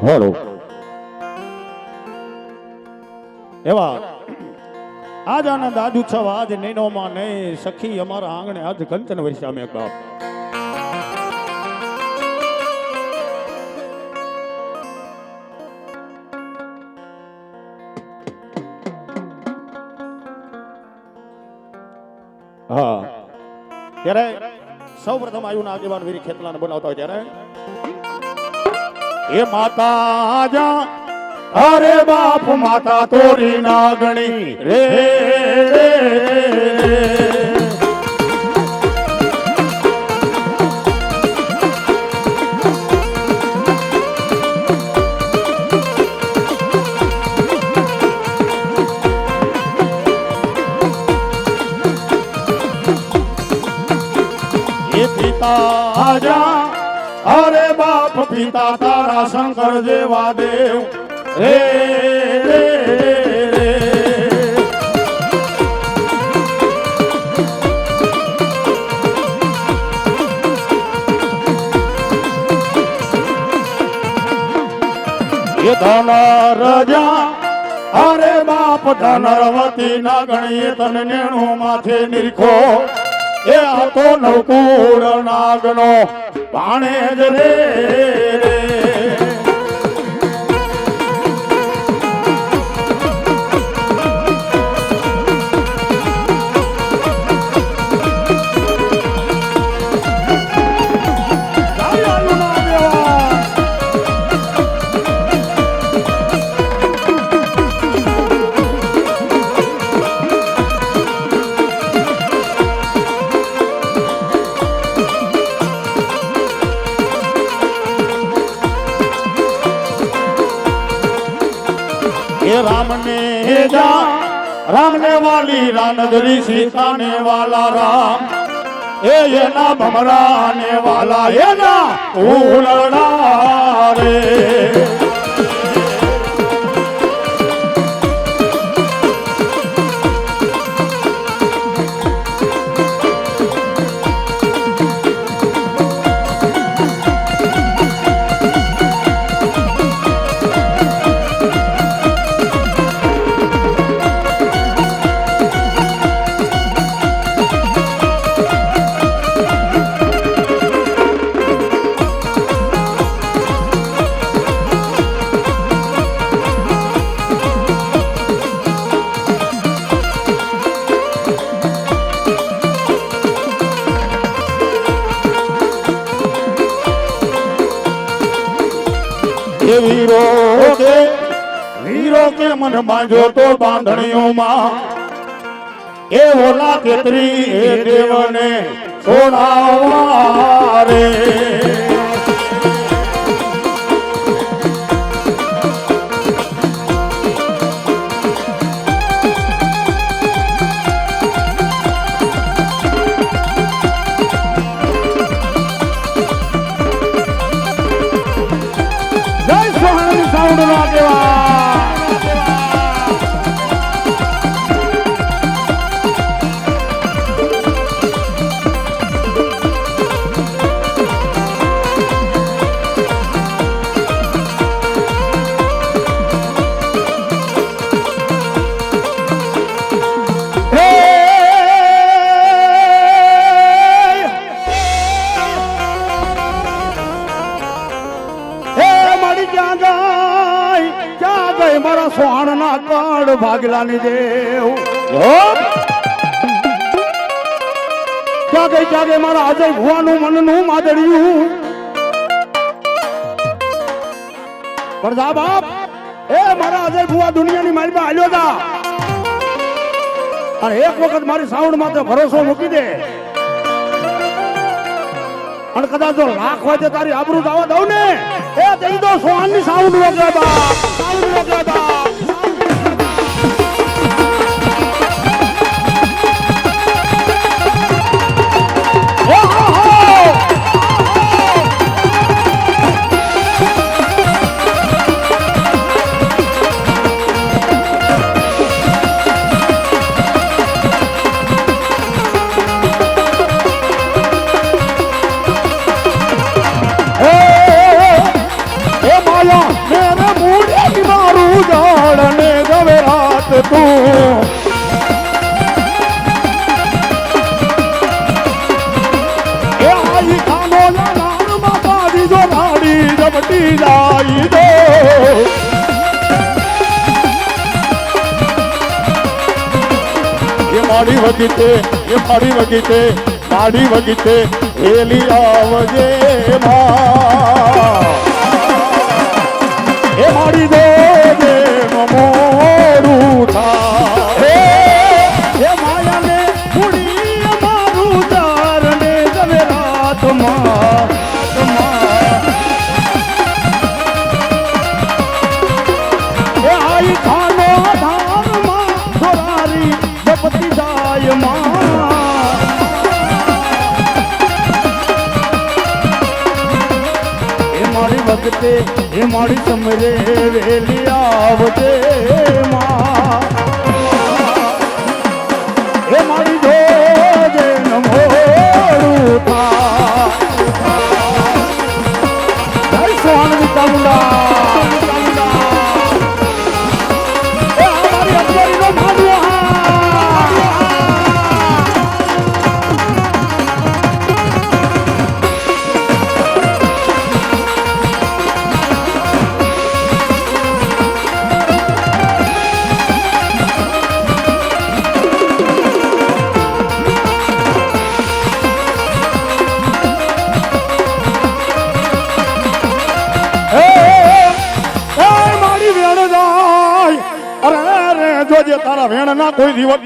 Hello એવા આજ આનંદ આજ ઉત્સવ આજ નૈનોમાં નહીં સખી અમારા આંગણે આજ કંચન વર્ષા મેં બાપ. ત્યારે સૌ પ્રથમ આયુના આગેવાન વીર ખેતલાને બોલાવતા હોય ત્યારે એ માતા જા અરે બાપ માતા તોરી નાગણી રે પિતા તારા શંકર જેવા દેવ. હે ધન રજા અરે બાપ ધનરવતી ના ગણીએ તને નેણું માથે નિરખો. એ આ તો નવકુળ નાગનો. પાણે જ રે. એ રામ ને જા. રામને વાલી રાનદરી સીતાને વાલા રામ. એ એના ભમરાને વાલા એના ઉલડા રે. બાંધ્યો તો બાંધણીઓમાં. એ ઓલા કેતરી એ દેવને છોડાવા રે મારા સોહાણ ના કડ ભાગલાની દેવ ગઈ ક્યાં મારા અજય ભુવાનું મનનું માદડ્યું. પ્રજા બાપ એ મારા અજય ભુવા દુનિયાની પાસે હાલ્યો હતા અને એક વખત મારી સાઉન્ડ માથે ભરોસો મૂકી દે. અને કદાચ જો લાખ તો તારી આબરૂ આવવા દઉં ને એ તેની તો સોહાનની સાઉન્ડ વગર વગીતે એ મારી વગીતે મારી વગીતે હેલી આવજે માં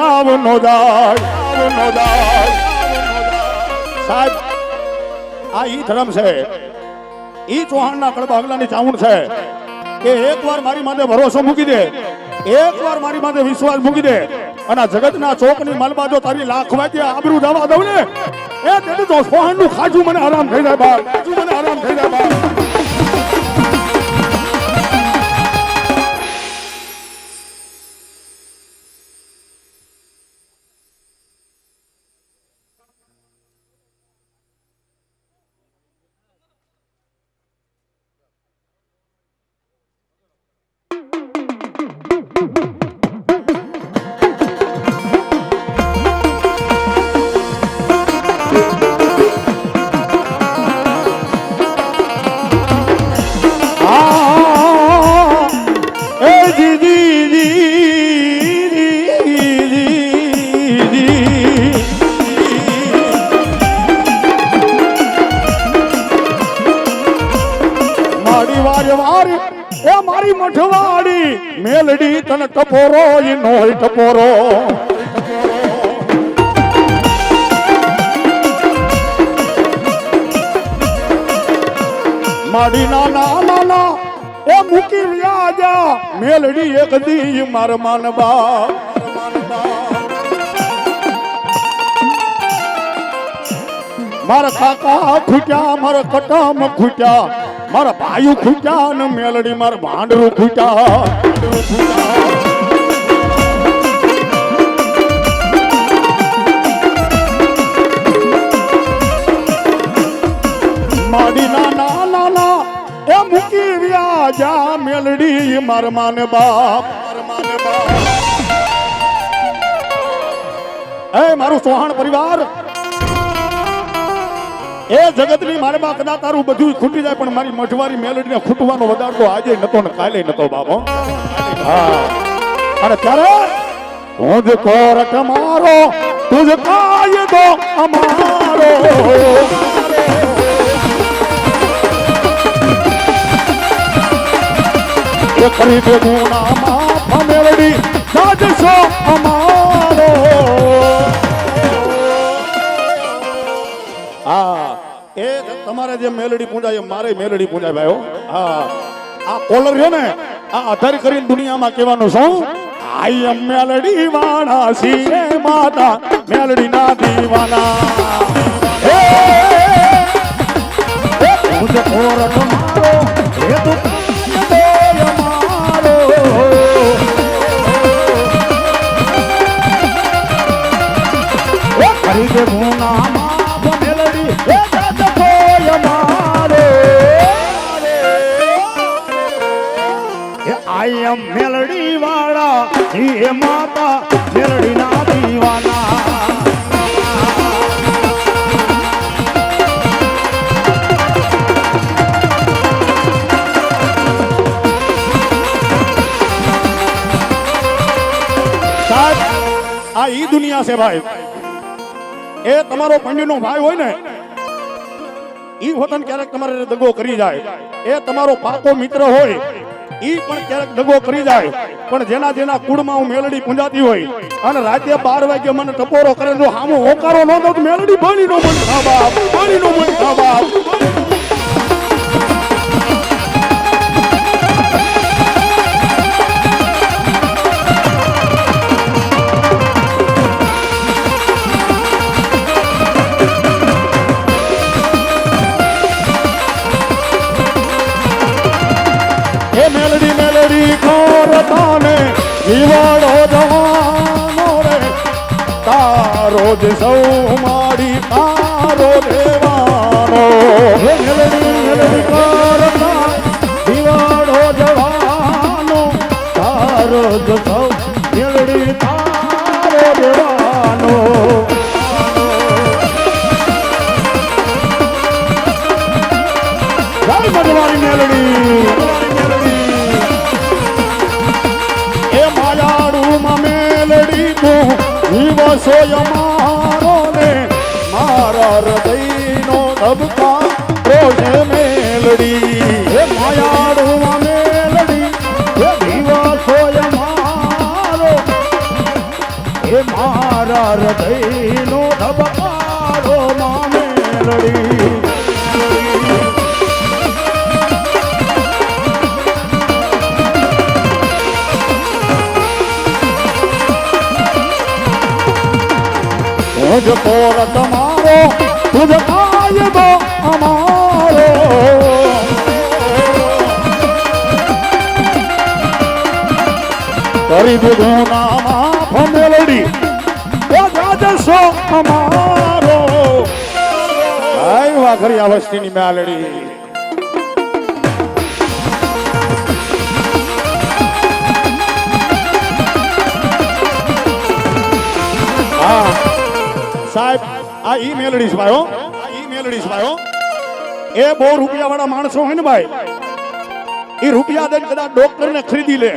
કોઈ દિવસ ના આવ નો જાય નો જાય. સાહેબ, આ ઈ ધર્મ છે. ઈ ચૌહાણના કડબા અગલાની ચાવણ છે કે એકવાર મારી માથે ભરોસો મૂકી દે, એકવાર મારી માથે વિશ્વાસ મૂકી દે અને જગતના ચોકની માલમાં જો તારી લાખ વાગે આબરૂ જવા દઉં ને, એ તો સોહાણનું ખાજું મને આરામ થઈ જાય બાર ખાજું મને આરામ થઈ જાય બાર ટપોરો, ઈ નોય ટપોરો. માડી ના ના ના ના એ મૂકી વ્યાજા મેલડી એક દી માર માનબા મારા કાકા ખૂટ્યા, મારા કટામ ખૂટ્યા. મારા ભાઈ ખૂટ્યા ને મેલડી મારા ભાંડરું ખૂટ્યા. માડી ના ના ના ના એ મૂકી વ્યાજા મેલડી માર માને બાપ. માર બાપ મારું સોહાણ પરિવાર એ જગતની મારે માં કદાચ તારું બધું ખૂટી જાય, પણ મારી મઠવારી મેલડીને ખૂટવાનો વધાર તો આજે નતો ને કાલે નતો બાબો હા. અને ત્યારે હું જ કોરટ મારો તુજ કાયદો અમારો. એ ખરીદ ગુનામાં મેલડી સાજશો અમારો. તમારે જે મેલડી પૂજાય મારે મેલડી પૂંજાય ભાઈઓ. હા. આ કોલર છે ને, આ આધાર કરીને દુનિયામાં કહેવાનું શું આઈ એમ મેલડી વાળા સી માતા મેલડી ના દીવાના મુજે કોર તમારો હે તું ખરીદ ગુનામાં છીએ માતા શેરડીના દીવાના. આ ઈ દુનિયા છે ભાઈ. એ તમારો પંડિતનો ભાઈ હોય ને, ઈ વતન ક્યારેક તમારે દગો કરી જાય. એ તમારો પાકો મિત્ર હોય ઈ પણ ક્યારેક ડગો કરી જાય. પણ જેના જેના કુળમાં હું મેલડી પૂંજાતી હોય, અને રાતે બાર વાગે મને ટપોરો કરે જો હામો હોકારો ન દઉં મેલડી ભણી નો મન ખા બાપ બની નો મન ખા તારો જ સૌ મારી તારો દેવાનો દિવસો મારો ને, મારા હૃદયનો ધબકા, રોજ મેલડી એ માયાડુમાં મેલડી, હે દીવા સોય મારો, હે મારા હૃદયનો ધબકારો માં મેલડી. તુજ પર તમારો તુજ કાયદો અમારો. કરી દીધું નામા ફમેલડી અમારો. આઈ વાઘરી આ વસ્તીની મેલડી સાહેબ, આ ઈ મેલડી ભાઈ, હો. આ ઈ મેલડી ભાઈ, હો. એ બહુ રૂપિયા વાળા માણસો હોય ને ભાઈ એ રૂપિયા દઈને કદાચ ડોક્ટર ને ખરીદી લે.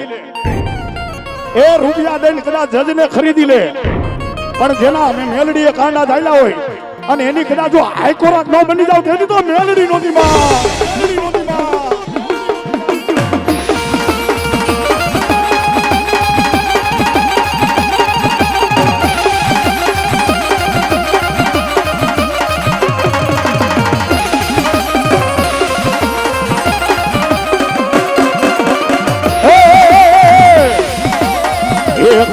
એ રૂપિયા દઈને કદાચ જજ ને ખરીદી લે. પણ જેના અમે મેલડી એ કાંડા ધાયલા હોય, અને એની કદાચ જો હાઈકોર્ટ ન બની જાવ, તેની તો મેલડી નહોતી, બા.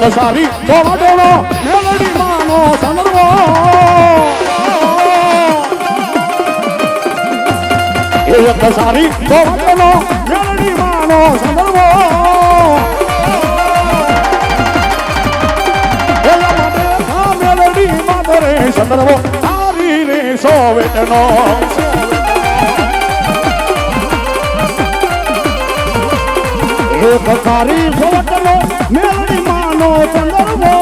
એક સારી બોવાડોનો મેલડી માનો સંદર્ભો એક સારી. બોવાડોનો મેલડી માનો આ મેલડી માતરે સંદર્ભો સારી રે સોવેટનો એક સારી સોવેટનો મેલડી માનો સંદર્ભો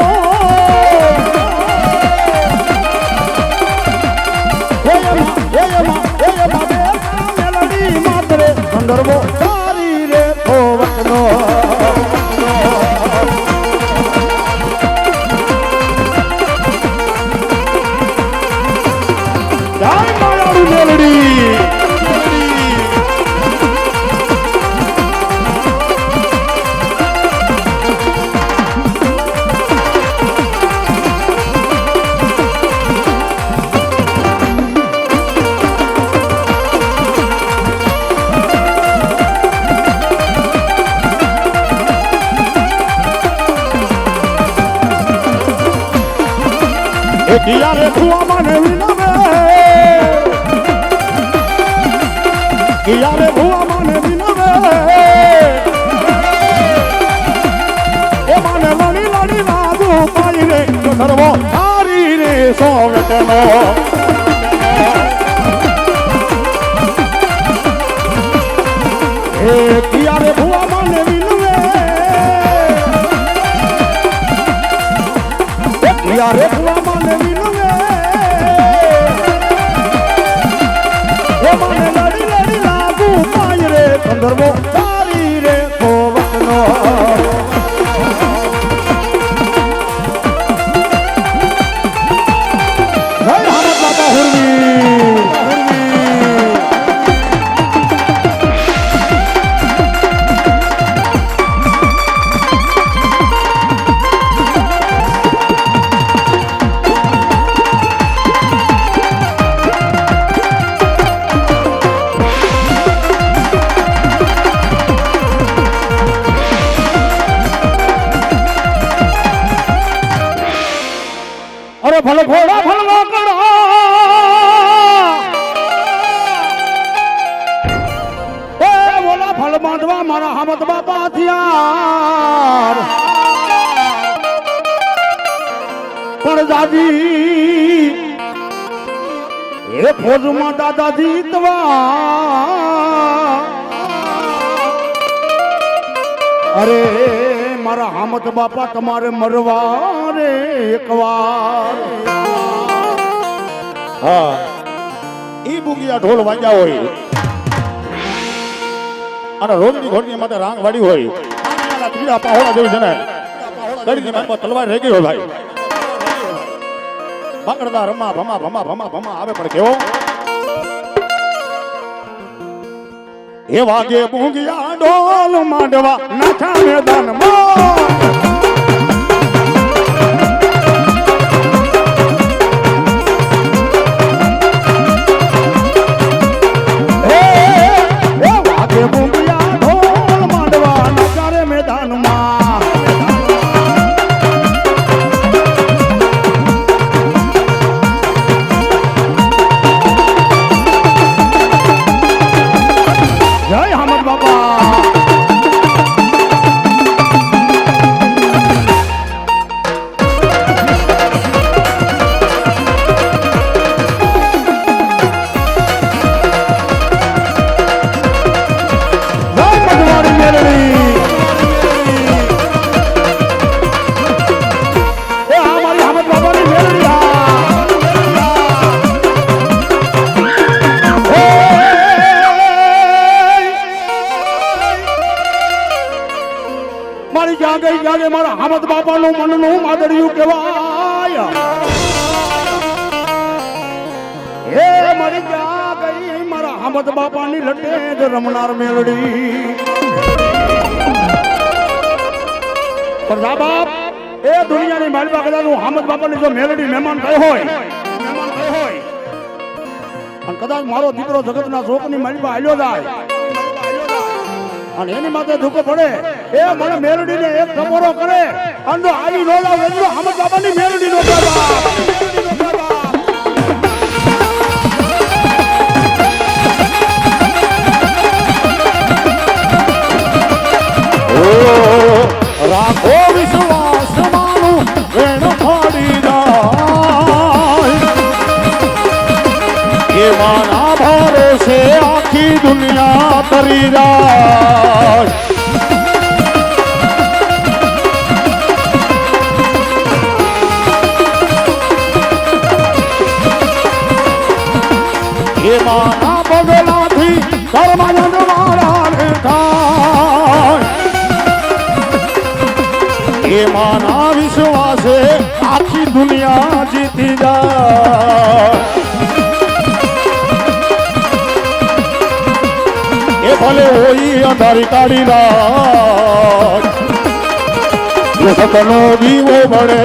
કિયારે કુવા વિનવે. કિયારે કુવા મને વિનવે. એ મને લડી લડી રાજુ પાઈ રે. સર્વો હારી રે સોગટનો એ કિયારે કુવા મને વિનવે. યારે પણ દાદી એ ફોજમાં દાદા જીતવા અરે મારા હામત બાપા તમારે મરવા રે એકવાર. હા, ઈ બુગિયા ઢોલ વાગ્યા હોય. અને રોજની ઘોડની માથે રાંગ વાળી હોય. પીળા પાહોડા જેવું છે ને. તલવાર રહી ગઈ હોય ભાઈ. પકડતા રમા, ભમા ભમા ભમા ભમા આવે પણ કેવો? એ વાગે ભૂંગિયા ડોલ માંડવા, નાથા મેદાનમાં. માદડિયું કહેવાય. હે જા ગઈ મારા હામદ બાપાની લટે જ રમનાર મેલડી. પણ બાપ, એ દુનિયાની માલપા કદાચ હું હામદ બાપાની જો મેલડી મહેમાન થઈ હોય, મહેમાન થઈ હોય, અને કદાચ મારો દીકરો જગતના શોકની માલપા હાલ્યો જાય અને એની માથે દુઃખ પડે, એ મને મેલડીને એક ટપોરો કરે રાખો વિશ્વાસ માનું વેણ ફાડી જાય એ માના ભરોસે આખી દુનિયા તરી જાય એ માના બગલાથી કર્મજન વાળાને થાય. એ માના વિશ્વાસે આખી દુનિયા જીતી જાય. એ ભલે હોય અંધારી કાઢી રાખ સતનો દીવો બળે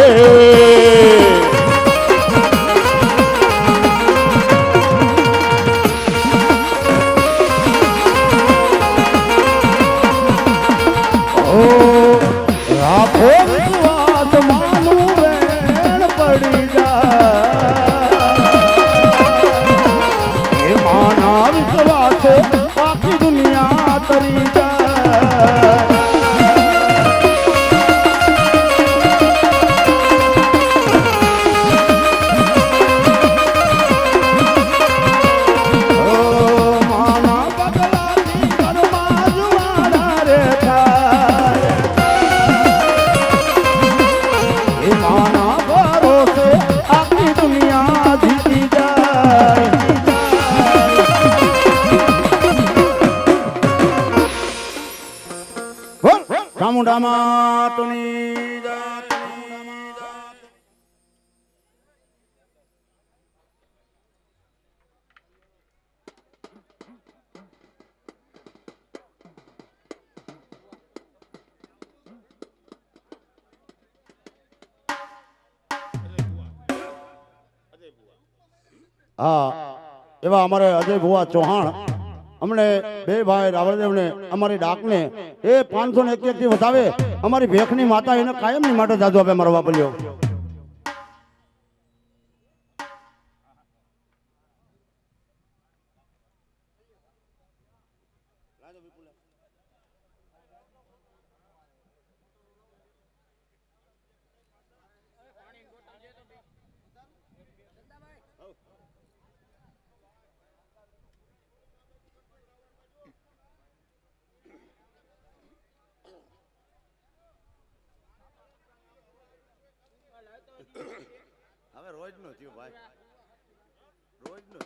હા એવા અમારે અજય ભુવા ચૌહાણ અમને બે ભાઈ રાવળદેવને, અમારી ડાકને, એ પાંચસો ને એક થી વધાવે. અમારી ભેખની માતા એને કાયમની માટે દાદુ આપે, મારો વાપર્યો હવે રોજનું થયું ભાઈ. રોજનું